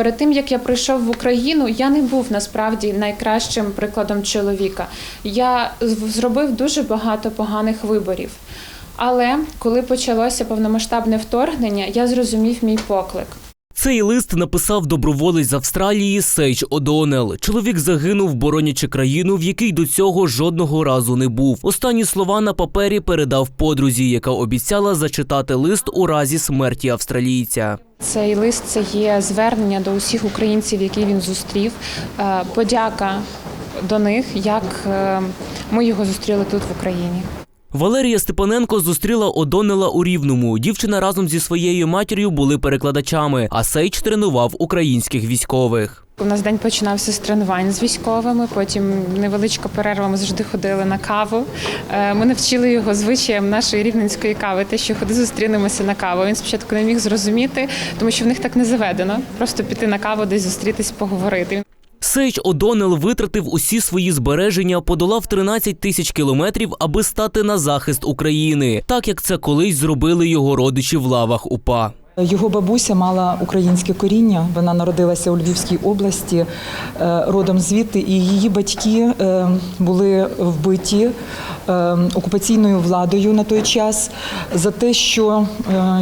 Перед тим як я прийшов в Україну, я не був насправді найкращим прикладом чоловіка. Я зробив дуже багато поганих виборів. Але коли почалося повномасштабне вторгнення, я зрозумів мій поклик. Цей лист написав доброволець з Австралії Сейдж О'Доннелл. Чоловік загинув, боронячи країну, в якій до цього жодного разу не був. Останні слова на папері передав подрузі, яка обіцяла зачитати лист у разі смерті австралійця. Цей лист це є звернення до усіх українців, які він зустрів. Е, Подяка до них, як е, ми його зустріли тут в Україні. Валерія Степаненко зустріла Одонела у Рівному. Дівчина разом зі своєю матір'ю були перекладачами, а Сейдж тренував українських військових. У нас день починався з тренувань з військовими. Потім невеличка перерва. Ми завжди ходили на каву. Е, Ми навчили його звичаєм нашої рівненської кави. Те, що ходи зустрінемося на каву. Він спочатку не міг зрозуміти, тому що в них так не заведено. Просто піти на каву, десь зустрітись, поговорити. Сейдж О'Доннелл витратив усі свої збереження, подолав 13 тисяч кілометрів, аби стати на захист України, так як це колись зробили його родичі в лавах УПА. Його бабуся мала українське коріння. Вона народилася у Львівській області, е, родом звідти, і її батьки е, були вбиті е, окупаційною владою на той час за те, що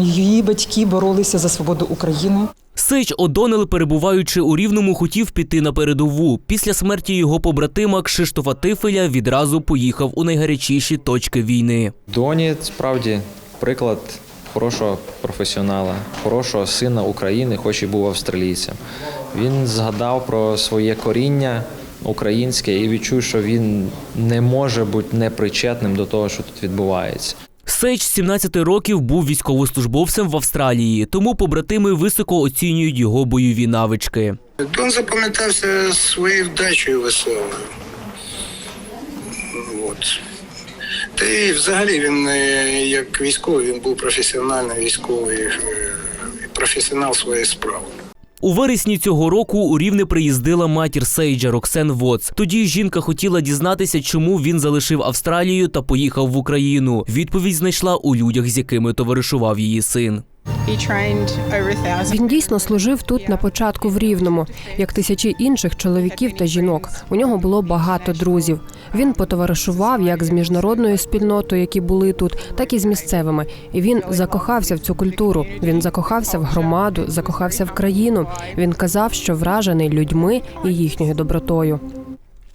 її батьки боролися за свободу України. Сейдж О'Доннелл, перебуваючи у Рівному, хотів піти на передову. Після смерті його побратима Кшиштофа Тифеля відразу поїхав у найгарячіші точки війни. Доні справді приклад хорошого професіонала, хорошого сина України, хоч і був австралійцем. Він згадав про своє коріння українське і відчув, що він не може бути непричетним до того, що тут відбувається. Сейдж з 17 років був військовослужбовцем в Австралії, тому побратими високо оцінюють його бойові навички. Дон запам'ятався своєю вдачею веселою. От. Та і взагалі він е, як військовий, він був професіональний військовий, е, професіонал своєї справи. У вересні цього року у Рівне приїздила матір Сейджа Роксен Воц. Тоді жінка хотіла дізнатися, чому він залишив Австралію та поїхав в Україну. Відповідь знайшла у людях, з якими товаришував її син. Він дійсно служив тут на початку в Рівному, як тисячі інших чоловіків та жінок. У нього було багато друзів. Він потоваришував як з міжнародною спільнотою, які були тут, так і з місцевими. І він закохався в цю культуру. Він закохався в громаду, закохався в країну. Він казав, що вражений людьми і їхньою добротою.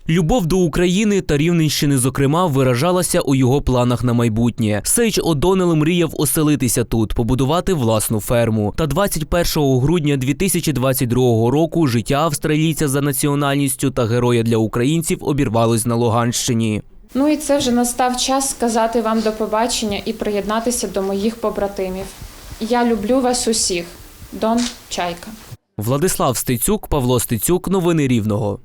Любов до України та Рівненщини, зокрема, виражалася у його планах на майбутнє. Сейдж О'Доннелл мріяв оселитися тут, побудувати власну ферму. Та 21 грудня 2022 року життя австралійця за національністю та героя для українців обірвалось на Луганщині. Ну і це вже настав час сказати вам до побачення і приєднатися до моїх побратимів. Я люблю вас усіх. Дон Чайка. Владислав Стецюк, Павло Стецюк, новини Рівного.